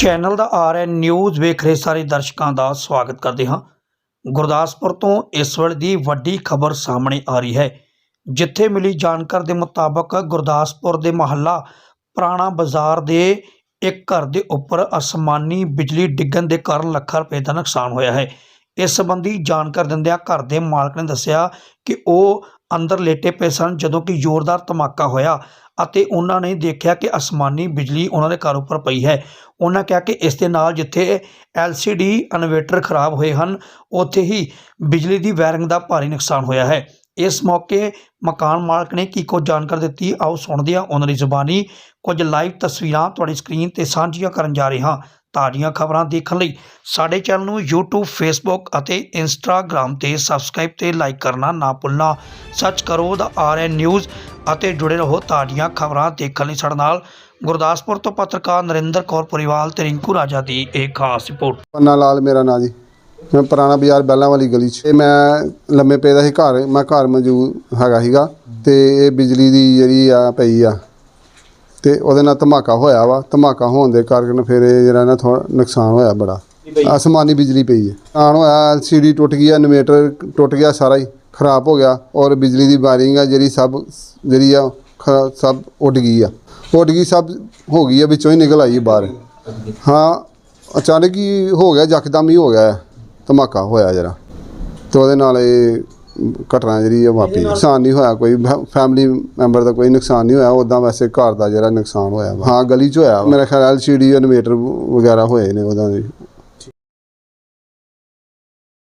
Channel ਦਾ R RN news ਵੇਖ ਰਹੇ ਸਾਰੇ ਦਰਸ਼ਕਾਂ ਦਾ ਸਵਾਗਤ ਕਰਦੇ ਹਾਂ। ਗੁਰਦਾਸਪੁਰ ਤੋਂ ਇਸ ਵੇਲੇ ਦੀ ਵੱਡੀ ਖਬਰ ਸਾਹਮਣੇ ਆ ਰਹੀ ਹੈ। ਜਿੱਥੇ ਮਿਲੀ ਜਾਣਕਾਰੀ ਦੇ ਮੁਤਾਬਕ ਗੁਰਦਾਸਪੁਰ ਦੇ ਮਹੱਲਾ ਪੁਰਾਣਾ ਬਾਜ਼ਾਰ ਦੇ ਇੱਕ ਘਰ ਦੇ ਉੱਪਰ ਅਸਮਾਨੀ ਬਿਜਲੀ ਡਿੱਗਣ ਦੇ ਕਾਰਨ ਲੱਖਾਂ ਰੁਪਏ ਦਾ ਨੁਕਸਾਨ ਹੋਇਆ ਹੈ। ਇਸ ਸੰਬੰਧੀ ਜਾਣਕਾਰੀ ਦਿੰਦਿਆਂ ਘਰ ਦੇ ਮਾਲਕ ਨੇ ਦੱਸਿਆ ਕਿ ਉਹ ਅੰਦਰ ਲੇਟੇ ਪਏ ਸਨ ਜਦੋਂ ਕਿ ਜ਼ੋਰਦਾਰ ਧਮਾਕਾ ਹੋਇਆ ਅਤੇ ਉਹਨਾਂ ਨੇ ਦੇਖਿਆ ਕਿ ਅਸਮਾਨੀ ਬਿਜਲੀ ਉਹਨਾਂ ਦੇ ਘਰ ਉੱਪਰ ਪਈ ਹੈ। ਉਹਨਾਂ ਕਿਹਾ ਕਿ ਇਸ ਦੇ ਨਾਲ ਜਿੱਥੇ LCD ਇਨਵੇਟਰ ਖਰਾਬ ਹੋਏ ਹਨ, ਉੱਥੇ ਹੀ ਬਿਜਲੀ ਦੀ ਵਾਇਰਿੰਗ ਦਾ ਭਾਰੀ ਨੁਕਸਾਨ ਹੋਇਆ ਹੈ। ਇਸ ਮੌਕੇ ਮਕਾਨ ਮਾਲਕ ਨੇ ਕੀ ਕੁਝ ਜਾਣਕਾਰੀ ਦਿੱਤੀ, ਆਓ ਸੁਣਦੇ ਹਾਂ ਉਹਨਾਂ ਦੀ ਜ਼ੁਬਾਨੀ ਕੁਝ ਲਾਈਵ ਤਸਵੀਰਾਂ ਤੁਹਾਡੀ ਸਕਰੀਨ ਤੇ ਸਾਂਝੀਆਂ ਕਰਨ ਜਾ ਰਹੇ ਹਾਂ। ਤਾਜ਼ੀਆਂ ਖਬਰਾਂ ਦੇਖਣ ਲਈ ਸਾਡੇ ਚੈਨਲ ਨੂੰ YouTube, Facebook ਅਤੇ Instagram ਤੇ ਸਬਸਕ੍ਰਾਈਬ ਤੇ ਲਾਈਕ ਕਰਨਾ ਨਾ ਭੁੱਲਣਾ। ਸਰਚ ਕਰੋ ਦਾ ਆਰਐਨ ਨਿਊਜ਼ ਅਤੇ ਜੁੜੇ ਰਹੋ ਤਾਜ਼ੀਆਂ ਖਬਰਾਂ ਦੇਖਣ ਲਈ ਸਾਡੇ ਨਾਲ ਗੁਰਦਾਸਪੁਰ ਤੋਂ ਪੱਤਰਕਾਰ ਨਰਿੰਦਰ ਕੌਰ ਪਰਿਵਾਲ ਤੇ ਰਿੰਕੂ ਰਾਜਾ ਦੀ ਇੱਕ ਖਾਸ ਰਿਪੋਰਟ। ਪੰਨਾ ਲਾਲ ਮੇਰਾ ਨਾਂ ਜੀ। ਮੈਂ ਪੁਰਾਣਾ ਬਾਜ਼ਾਰ ਬੈਲਾਂ ਵਾਲੀ ਗਲੀ 'ਚ। ਤੇ ਮੈਂ ਲੰਮੇ ਪਏ ਦਾ ਸੀ ਘਰ। ਮੈਂ ਘਰ ਮੌਜੂਦ ਹੈਗਾ ਸੀਗਾ ਤੇ ਇਹ ਬਿਜਲੀ ਦੀ ਜਿਹੜੀ ਆ ਪਈ ਆ। ਤੇ ਉਹਦੇ ਨਾਲ ਧਮਾਕਾ ਹੋਇਆ ਵਾ। ਧਮਾਕਾ ਹੋਣ ਦੇ ਕਾਰਨ ਫਿਰ ਇਹ ਜਿਹੜਾ ਨਾ ਥੋੜਾ ਨੁਕਸਾਨ ਹੋਇਆ ਬੜਾ। ਆਸਮਾਨੀ ਬਿਜਲੀ ਪਈ ਹੈ। ਨੁਕਸਾਨ ਹੋਇਆ ਐਲਸੀਡੀ ਟੁੱਟ ਗਈ ਆ ਇਨਵੇਟਰ ਟੁੱਟ ਗਿਆ ਸਾਰਾ ਹੀ ਖਰਾਬ ਹੋ ਗਿਆ। ਔਰ ਬਿਜਲੀ ਦੀ ਵਾਇਰਿੰਗ ਆ ਜਿਹੜੀ ਸਭ ਜਿਹੜੀ ਆ ਸਭ ਉੱਡ ਗਈ ਆ। ਉੱਡ ਗਈ ਸਭ ਹੋ ਗਈ ਆ ਵਿੱਚੋਂ ਹੀ ਨਿਕਲ ਆਈ ਬਾਹਰ। ਹਾਂ ਅਚਾਨਕ ਹੀ ਹੋ ਗਿਆ ਯਕਦਮ ਹੀ ਹੋ ਗਿਆ। ਧਮਾਕਾ ਹੋਇਆ ਜਰਾ। ਤੇ ਉਹਦੇ ਨਾਲ ਇਹ ਘਟਨਾ ਜਿਹੜੀ ਆ ਵਾਪਰੀ। ਨੁਕਸਾਨ ਨਹੀਂ ਹੋਇਆ ਕੋਈ। ਫੈਮਿਲੀ ਮੈਂਬਰ ਦਾ ਕੋਈ ਨੁਕਸਾਨ ਨਹੀਂ ਹੋਇਆ। ਉਦਾਂ ਵੈਸੇ ਘਰ ਦਾ ਜਿਹੜਾ ਨੁਕਸਾਨ ਹੋਇਆ ਹਾਂ, ਗਲੀ 'ਚ ਹੋਇਆ ਮੇਰਾ ਖਿਆਲ ਐਲਸੀਡੀ ਇਨਵੇਟਰ ਵਗੈਰਾ ਹੋਏ ਨੇ ਉਹਦਾ